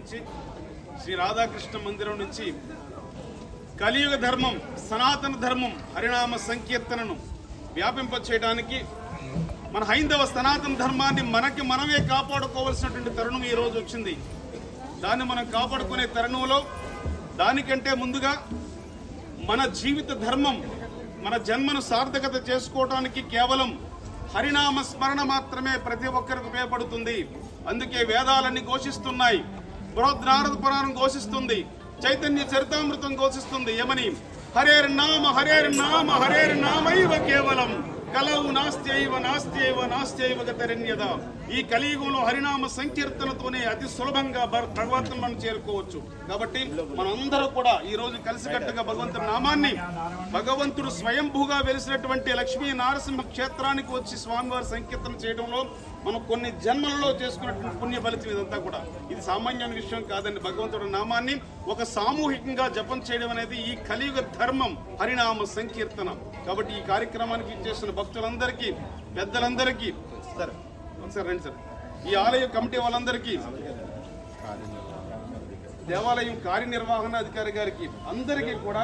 నుంచి శ్రీ రాధాకృష్ణ మందిరం నుంచి కలియుగ ధర్మం సనాతన ధర్మం హరినామ సంకీర్తనను వ్యాపింప చేయడానికి మన హైందవ సనాతన ధర్మాన్ని మనకి మనమే కాపాడుకోవాల్సినటువంటి తరుణం ఈ రోజు వచ్చింది. దాన్ని మనం కాపాడుకునే తరుణంలో దానికంటే ముందుగా మన జీవిత ధర్మం మన జన్మను సార్థకత చేసుకోవడానికి కేవలం హరినామ స్మరణ మాత్రమే ప్రతి ఒక్కరికి ఉపయోగపడుతుంది. అందుకే వేదాలన్నీ ఘోషిస్తున్నాయి. బృహద్నారద పురాణం ఘోషిస్తుంది. చైతన్య చరితామృతం ఘోషిస్తుంది. ఏమని హరేర్ నామ హరేర్ నామ హరేర్ నామైవ కేవలం. కలవు నాస్త్యైవ నాస్త్యైవ నాస్త్యైవ గతరణ్యత ఈ కలియుగంలో హరినామ సంకీర్తనతోనే అతి సులభంగా భగవంతుని మనం చేరుకోవచ్చు. కాబట్టి మనందరూ కూడా ఈ రోజు కలిసికట్టుగా భగవంతుని నామాన్ని భగవంతుడు స్వయంభూగా వెలిసినటువంటి లక్ష్మీ నారసింహ క్షేత్రానికి వచ్చి స్వామివారి సంకీర్తన చేయడంలో మనం కొన్ని జన్మలలో చేసుకున్నటువంటి పుణ్య ఫలితం ఇదంతా కూడా. ఇది సామాన్యమైన విషయం కాదండి. భగవంతుడి నామాన్ని ఒక సామూహికంగా జపం చేయడం అనేది ఈ కలియుగ ధర్మం హరినామ సంకీర్తనం. కాబట్టి ఈ కార్యక్రమానికి ఇచ్చేసిన భక్తులందరికీ పెద్దలందరికీ సార్ సార్ రండి సార్. ఈ ఆలయ కమిటీ వాళ్ళందరికీ దేవాలయం కార్యనిర్వహణ అధికారి గారికి అందరికీ కూడా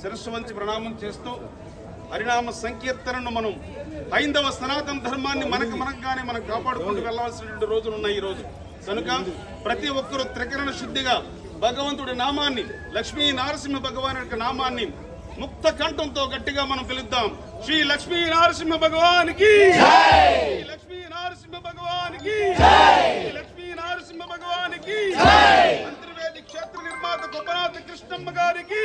శిరస్సు వంచి ప్రణామం చేస్తూ హరినామ సంకీర్తనను మనం హైందవ సనాతన ధర్మాన్ని మనకు మనంగానే మనం కాపాడుకుంటూ వెళ్ళాల్సినటువంటి రోజులు ఉన్నాయి ఈ రోజు. కనుక ప్రతి ఒక్కరూ త్రికరణ శుద్ధిగా భగవంతుడి నామాన్ని లక్ష్మీ నారసింహ భగవాన్ యొక్క నామాన్ని ముక్త కంఠంతో గట్టిగా మనం పిలుద్దాం. శ్రీ లక్ష్మీ నరసింహ భగవానికి లక్ష్మీ నరసింహ భగవానికి లక్ష్మీ నరసింహ భగవానికి అంతర్వేది గొప్పనాథ కృష్ణమ్మ గారికి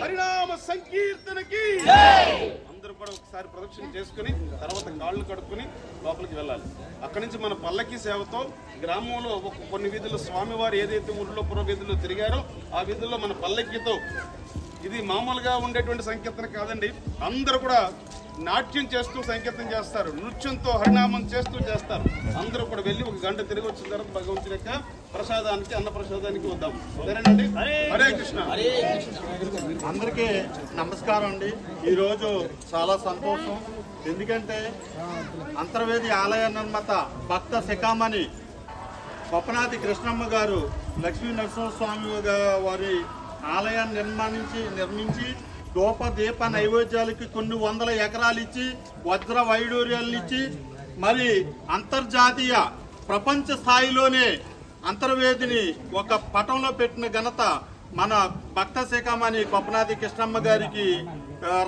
హరినామ సంకీర్తనకి అందరూ కూడా ఒకసారి ప్రదక్షిణ చేసుకుని తర్వాత కాళ్ళు కడుక్కుని లోపలికి వెళ్ళాలి. అక్కడి నుంచి మన పల్లకి సేవతో గ్రామంలో ఒక కొన్ని వీధులు స్వామివారు ఏదైతే ఊళ్ళో పురో వీధుల్లో తిరిగారో ఆ వీధుల్లో మన పల్లకితో ఇది మామూలుగా ఉండేటువంటి సంకీర్తన కాదండి. అందరూ కూడా నాట్యం చేస్తూ సంకీర్తన చేస్తారు. నృత్యంతో హరినామం చేస్తూ చేస్తారు. అందరూ కూడా వెళ్ళి ఒక గంట తిరిగి వచ్చిన తర్వాత భగవంతుని యొక్క ప్రసాదానికి అన్న ప్రసాదానికి వద్దాం. సరేనండి? హరే కృష్ణ. అందరికీ నమస్కారం అండి. ఈరోజు చాలా సంతోషం. ఎందుకంటే అంతర్వేది ఆలయ నిర్మాత భక్త శిఖామణి గొప్పనాథి కృష్ణమ్మ గారు లక్ష్మీ నరసింహస్వామి వారి ఆలయాన్ని నిర్మాణించి నిర్మించి దూప దీప నైవేద్యాలకి కొన్ని వందల ఎకరాలు ఇచ్చి వజ్ర వైడూర్యాలను ఇచ్చి మరి అంతర్జాతీయ ప్రపంచ స్థాయిలోనే అంతర్వేదిని ఒక పటంలో పెట్టిన ఘనత మన భక్త శిఖమణి గొప్పనాథి కృష్ణమ్మ గారికి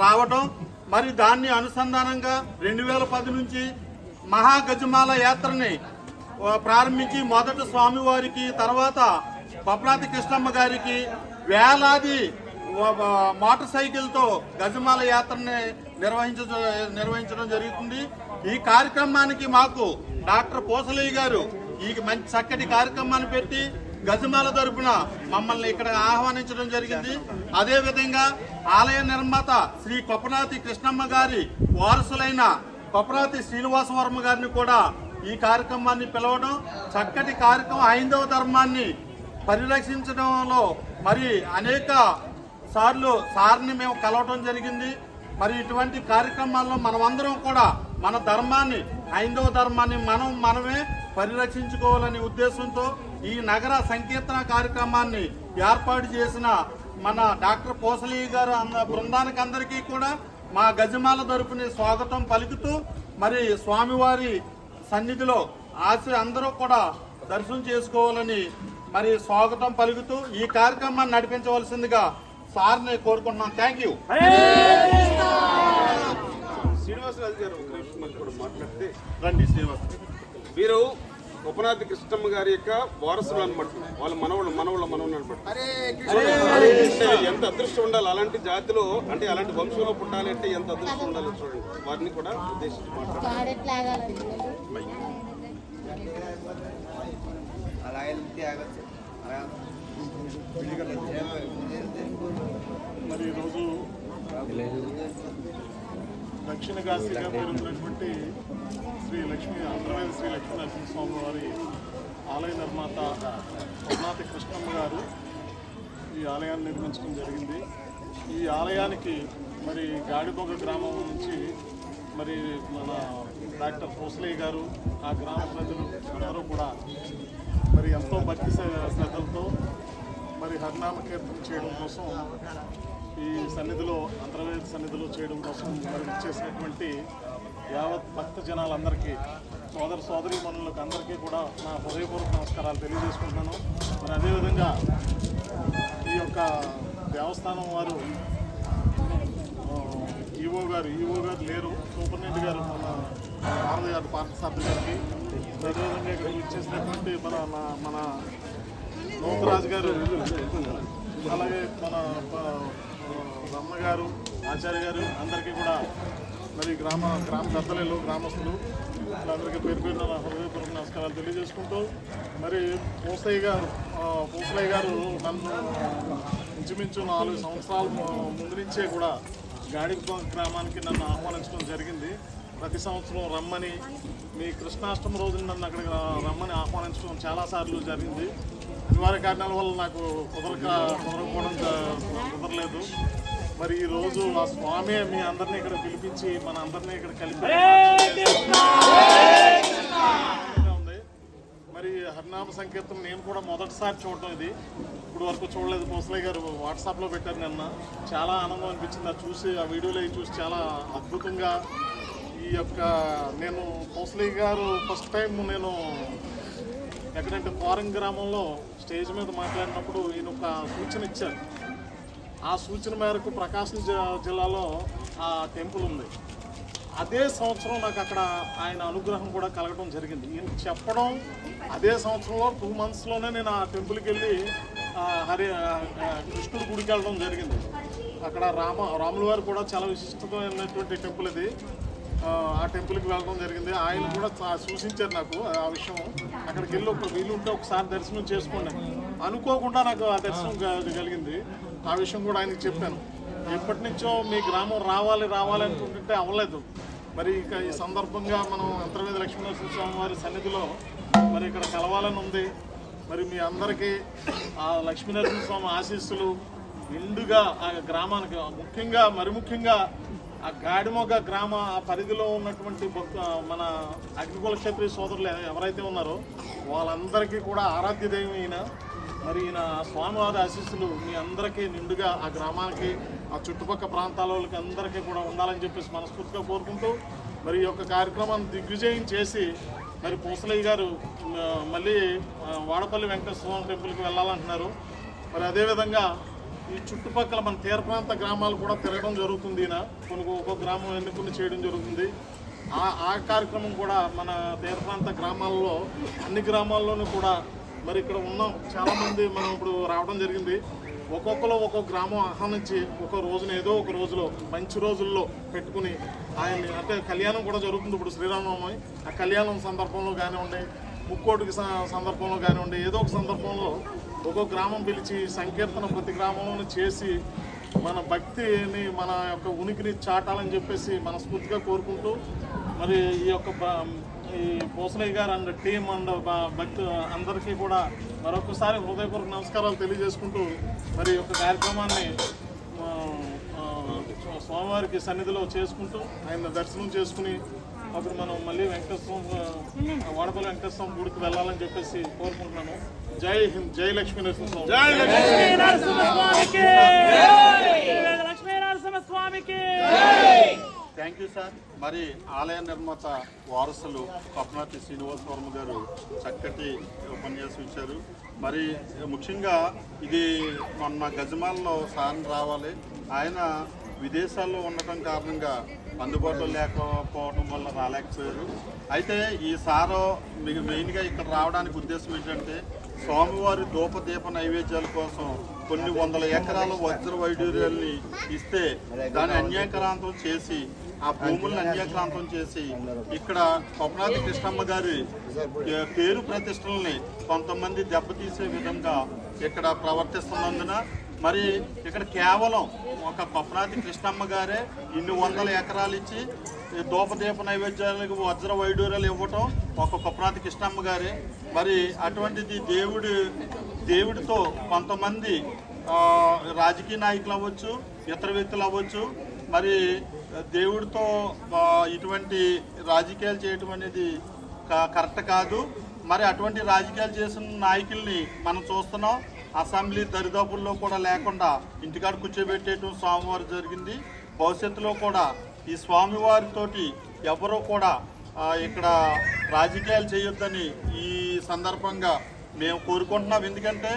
రావడం మరి దాన్ని అనుసంధానంగా రెండు వేల పది నుంచి మహాగజమాల యాత్రని ప్రారంభించి మొదట స్వామివారికి తర్వాత బొప్పనాథి కృష్ణమ్మ గారికి వేలాది మోటార్ సైకిల్తో గజమాల యాత్రని నిర్వహించ నిర్వహించడం జరుగుతుంది. ఈ కార్యక్రమానికి మాకు డాక్టర్ పోసలయ్య గారు ఈ మంచి చక్కటి కార్యక్రమాన్ని పెట్టి గజమాల తరపున మమ్మల్ని ఇక్కడ ఆహ్వానించడం జరిగింది. అదేవిధంగా ఆలయ నిర్మాత శ్రీ కొప్పనాతి కృష్ణమ్మ గారి వారసులైన కొప్పనాతి శ్రీనివాస వర్మ గారిని కూడా ఈ కార్యక్రమాన్ని పిలవడం చక్కటి కార్యక్రమం. హైందవ ధర్మాన్ని పరిరక్షించడంలో మరి అనేక సార్లు సార్ని మేము కలవటం జరిగింది. మరి ఇటువంటి కార్యక్రమాల్లో మనమందరం కూడా మన ధర్మాన్ని హైందవ ధర్మాన్ని మనం మనమే పరిరక్షించుకోవాలనే ఉద్దేశంతో ఈ నగర సంకీర్తన కార్యక్రమాన్ని ఏర్పాటు చేసిన మన డాక్టర్ పోసలి గారు అన్న బృందానికి అందరికీ కూడా మా గజమాల తరపుని స్వాగతం పలుకుతూ మరి స్వామివారి సన్నిధిలో ఆశ అందరూ కూడా దర్శనం చేసుకోవాలని మరి స్వాగతం పలుకుతూ ఈ కార్యక్రమాన్ని నడిపించవలసిందిగా సార్ని కోరుకుంటున్నాం. థ్యాంక్ యూ శ్రీనివాసరాజు గారు మాట్లాడితే రండి శ్రీనివాస్. వీరు ఉపనాథి కృష్ణమ్మ గారి యొక్క వారసులు అనమాట వాళ్ళ మనవళ్ళు మనవళ్ళ మనవళ్ళు అనమాట ఎంత అదృష్టం ఉండాలి అలాంటి జాతిలో అంటే అలాంటి వంశంలో పుట్టాలి అంటే ఎంత అదృష్టం ఉండాలి చూడండి. వారిని కూడా ఉద్దేశించి మాట్లాడారు మరి ఈరోజు దక్షిణ కాశీగా పేరున్నటువంటి శ్రీ లక్ష్మీ ఆంధ్రవేద శ్రీ లక్ష్మీ నరసింహస్వామి వారి ఆలయ నిర్మాత పద్మాతి కృష్ణమ్మ గారు ఈ ఆలయాన్ని నిర్మించడం జరిగింది. ఈ ఆలయానికి మరి గాడిబొగ గ్రామం నుంచి మరి మన డాక్టర్ పోసలయ్య గారు ఆ గ్రామ ప్రజలు అందరూ కూడా మరి భక్తి శ్రద్ధలతో మరి హరినామ కీర్తన చేయడం కోసం ఈ సన్నిధిలో అంతర్వేద సన్నిధిలో చేయడం కోసం మరి ఇచ్చేసినటువంటి యావత్ భక్త జనాలందరికీ సోదర సోదరి మనులకు అందరికీ కూడా నా హృదయపూర్వక నమస్కారాలు తెలియజేసుకుంటున్నాను. మరి అదేవిధంగా ఈ యొక్క దేవస్థానం వారు ఈఓ గారు ఈఓ గారు లేరు. సూపరింటెండెంట్ గారు మన భారత గారు పార్థసారథి గారికి అదేవిధంగా ఇక్కడ ఇచ్చేసినటువంటి మన మన- మన నూతరాజు గారు అలాగే మన రమ్మ గారు ఆచార్య గారు అందరికీ కూడా మరి గ్రామ గ్రామ పెద్దలు గ్రామస్తులు వీళ్ళందరికీ పేరు పేరు నా హృదయపూర్వక నమస్కారాలు తెలియజేసుకుంటూ మరి పూసయ్య గారు ఆ, గారు నన్ను ఇంచుమించు నాలుగు సంవత్సరాల ముందు నుంచే కూడా గాడిప గ్రామానికి నన్ను ఆహ్వానించడం జరిగింది. ప్రతి సంవత్సరం రమ్మని మీ కృష్ణాష్టమి రోజున నన్ను అక్కడికి రమ్మని ఆహ్వానించడం చాలాసార్లు జరిగింది. అనివార్య కారణాల వల్ల నాకు కుదరక కుదరకపోవడం కుదరలేదు. మరి ఈ రోజు ఆ స్వామి మీ అందరినీ ఇక్కడ పిలిపించి మన అందరినీ ఇక్కడ కలిపి హరినామ సంకీర్తన నేను కూడా మొదటిసారి చూడటం ఇది. ఇప్పుడు వరకు చూడలేదు. పోసలయ్య గారు వాట్సాప్లో పెట్టారు నిన్న. చాలా ఆనందం అనిపించింది. అది చూసి ఆ వీడియోలో అవి చూసి చాలా అద్భుతంగా ఈ యొక్క నేను పోసలయ్య గారు ఫస్ట్ టైం నేను ఎక్కడంటే ఫారెన్ గ్రామంలో స్టేజ్ మీద మాట్లాడినప్పుడు ఈయన ఒక సూచన ఇచ్చారు. ఆ సూచన మేరకు ప్రకాశం జి- జిల్లాలో ఆ టెంపుల్ ఉంది. అదే సంవత్సరం నాకు అక్కడ ఆయన అనుగ్రహం కూడా కలగడం జరిగింది. ఈయన చెప్పడం అదే సంవత్సరంలో టూ మంత్స్లోనే నేను ఆ టెంపుల్కి వెళ్ళి హరి ఆ, కృష్ణుడి గుడికి వెళ్ళడం జరిగింది. అక్కడ రామ రాముల వారు కూడా చాలా విశిష్టమైనటువంటి టెంపుల్ ఇది. ఆ, టెంపుల్కి వెళ్ళడం జరిగింది. ఆయన కూడా సూచించారు నాకు ఆ విషయం. అక్కడికి వెళ్ళి ఒక వీలుంటే ఒకసారి దర్శనం చేసుకోండి. అనుకోకుండా నాకు ఆ దర్శనం కలిగింది ఆ విషయం కూడా ఆయనకి చెప్పాను. ఎప్పటి నుంచో మీ గ్రామం రావాలి రావాలి అనుకుంటుంటే అవ్వలేదు. మరి ఇక ఈ సందర్భంగా మనం అంతర్వేది లక్ష్మీనరసింహ స్వామి వారి సన్నిధిలో మరి ఇక్కడ కలవాలని ఉంది. మరి మీ అందరికీ ఆ లక్ష్మీనరసింహ స్వామి ఆశీస్సులు నిండుగా ఆ గ్రామానికి ముఖ్యంగా మరి ముఖ్యంగా ఆ గాడిమొగ గ్రామ ఆ పరిధిలో ఉన్నటువంటి మన అగ్రికుల క్షత్రియ సోదరులు ఎవరైతే ఉన్నారో వాళ్ళందరికీ కూడా ఆరాధ్య దైవం మరి ఈయన స్వామివారి ఆశీస్సులు మీ అందరికీ నిండుగా ఆ గ్రామానికి ఆ చుట్టుపక్కల ప్రాంతాల వాళ్ళకి అందరికీ కూడా ఉండాలని చెప్పేసి మనస్ఫూర్తిగా కోరుకుంటూ మరి ఈ యొక్క కార్యక్రమాన్ని దిగ్విజయం చేసి మరి పూసలయ్య గారు మళ్ళీ వాడపల్లి వెంకటేశ్వర స్వామి టెంపుల్కి వెళ్ళాలంటున్నారు. మరి అదేవిధంగా ఈ చుట్టుపక్కల మన తీర ప్రాంత గ్రామాలు కూడా తిరగడం జరుగుతుంది ఈయన. కొన్ని ఒక్కొక్క గ్రామం ఎన్నుకుని చేయడం జరుగుతుంది. ఆ ఆ కార్యక్రమం కూడా మన తీర ప్రాంత గ్రామాల్లో అన్ని గ్రామాల్లోనూ కూడా మరి ఇక్కడ ఉన్నాం. చాలామంది మనం ఇప్పుడు రావడం జరిగింది. ఒక్కొక్కరు ఒక్కొక్క గ్రామం ఆహ్వానించి ఒక రోజున ఏదో ఒక రోజులో మంచి రోజుల్లో పెట్టుకుని ఆయన్ని అంటే కళ్యాణం కూడా జరుగుతుంది ఇప్పుడు శ్రీరామనవమి. ఆ కళ్యాణం సందర్భంలో కానివ్వండి ముక్కోటికి స- సందర్భంలో కానివ్వండి ఏదో ఒక సందర్భంలో ఒక్కొక్క గ్రామం పిలిచి సంకీర్తన ప్రతి గ్రామంలోనూ చేసి మన భక్తిని మన యొక్క ఉనికిని చాటాలని చెప్పేసి మనస్ఫూర్తిగా కోరుకుంటూ మరి ఈ యొక్క ఈ పోసలయ్య గారు అండ్ టీం అండ్ భక్తు అందరికీ కూడా మరొకసారి హృదయపూర్వక నమస్కారాలు తెలియజేసుకుంటూ మరి యొక్క కార్యక్రమాన్ని స్వామివారికి సన్నిధిలో చేసుకుంటూ ఆయన దర్శనం చేసుకుని అప్పుడు మనం మళ్ళీ వెంకటేశ్వరం వాడపల్లి వెంకటేశ్వరం గుడికి వెళ్ళాలని చెప్పేసి కోరుకుంటున్నాను జై హింద్ జై లక్ష్మీ నరసింహ జై లక్ష్మీ నరసింహస్వామికి లక్ష్మీ నరసింహస్వామికి థ్యాంక్ యూ సార్. మరి ఆలయ నిర్మాత వారసులు పద్మావతి శ్రీనివాసవర్మ గారు చక్కటి ఉపన్యాసం ఇచ్చారు. మరి ముఖ్యంగా ఇది మొన్న గజమాల్లో సార్ని రావాలి. ఆయన విదేశాల్లో ఉండటం కారణంగా అందుబాటులో లేకపోవడం వల్ల రాలేకపోయారు. అయితే ఈ సారో మీకు మెయిన్గా ఇక్కడ రావడానికి ఉద్దేశం ఏంటంటే స్వామివారి దూపదీప నైవేద్యాల కోసం కొన్ని వందల ఎకరాల వజ్ర వైడూర్యాల్ని ఇస్తే దాని అన్యాక్రాంతం చేసి ఆ భూములను అన్యాక్రాంతం చేసి ఇక్కడ కొమరాతి కృష్ణమ్మ గారి పేరు ప్రతిష్టలని కొంతమంది దెబ్బతీసే విధంగా ఇక్కడ ప్రవర్తిస్తున్నందున మరి ఇక్కడ కేవలం ఒక కొప్పనాతి కృష్ణమ్మ గారే ఇన్ని వందల ఎకరాలు ఇచ్చి దూపదీప నైవేద్యాలకు వజ్ర వైడూర్యాలు ఇవ్వటం ఒక కొప్పనాతి కృష్ణమ్మ గారే. మరి అటువంటిది దేవుడి దేవుడితో కొంతమంది రాజకీయ నాయకులు అవ్వచ్చు ఇతర వ్యక్తులు అవ్వచ్చు మరి దేవుడితో ఇటువంటి రాజకీయాలు చేయటం అనేది కరెక్ట్ కాదు. మరి అటువంటి రాజకీయాలు చేసిన నాయకుల్ని మనం చూస్తున్నాం. అసెంబ్లీ దరిదాపుల్లో కూడా లేకుండా ఇంటికాడ కూర్చోబెట్టేయటం స్వామివారు జరిగింది. భవిష్యత్తులో కూడా ఈ స్వామివారితోటి ఎవరూ కూడా ఇక్కడ రాజకీయాలు చేయొద్దని ఈ సందర్భంగా మేము కోరుకుంటున్నాం. ఎందుకంటే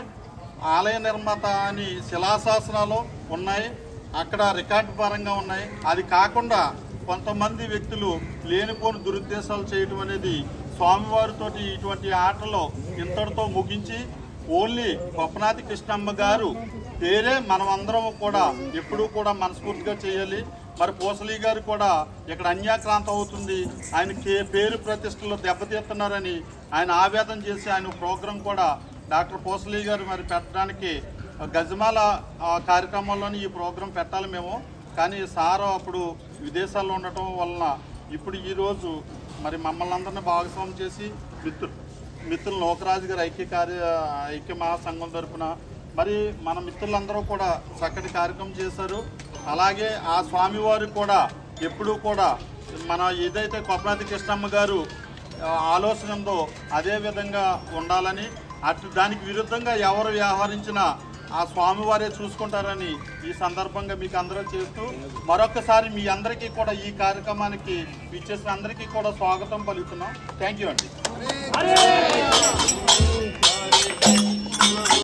ఆలయ నిర్మాత అని శిలాశాసనాలు ఉన్నాయి. అక్కడ రికార్డు పరంగా ఉన్నాయి. అది కాకుండా కొంతమంది వ్యక్తులు లేనిపోని దురుద్దేశాలు చేయటం అనేది స్వామివారితోటి ఇటువంటి ఆటలో ఇంతటితో ముగించి ఓన్లీ గొప్పనాథి కృష్ణమ్మ గారు పేరే మనమందరం కూడా ఎప్పుడూ కూడా మనస్ఫూర్తిగా చేయాలి. మరి పోసలి గారు కూడా ఇక్కడ అన్యాక్రాంతం అవుతుంది. ఆయన కే- పేరు ప్రతిష్టలో దెబ్బతీస్తున్నారని ఆయన ఆవేదన చేసి ఆయన ప్రోగ్రాం కూడా డాక్టర్ పోసలి గారు మరి పెట్టడానికి గజమాల కార్యక్రమంలోనే కార్యక్రమంలోని ఈ ప్రోగ్రాం పెట్టాలి మేము. కానీ సార్ అప్పుడు విదేశాల్లో ఉండటం వలన ఇప్పుడు ఈరోజు మరి మమ్మల్ని అందరినీ భాగస్వామ్యం చేసి మిత్రులు మిత్రులు లోకరాజు గారి ఐక్య కార్య ఐక్య మహాసంఘం తరఫున మరి మన మిత్రులందరూ కూడా చక్కటి కార్యక్రమం చేశారు. అలాగే ఆ స్వామివారు కూడా ఎప్పుడూ కూడా మన ఏదైతే కొప్పనాథి కృష్ణమ్మ గారు ఆలోచన ఉందో అదే విధంగా ఉండాలని అటు దానికి విరుద్ధంగా ఎవరు వ్యవహరించినా ఆ స్వామివారే చూసుకుంటారని ఈ సందర్భంగా మీకు అందరూ చేస్తూ మరొకసారి మీ అందరికీ కూడా ఈ కార్యక్రమానికి ఇచ్చేసిన అందరికీ కూడా స్వాగతం పలుకుతున్నాం. థ్యాంక్ యూ అండి.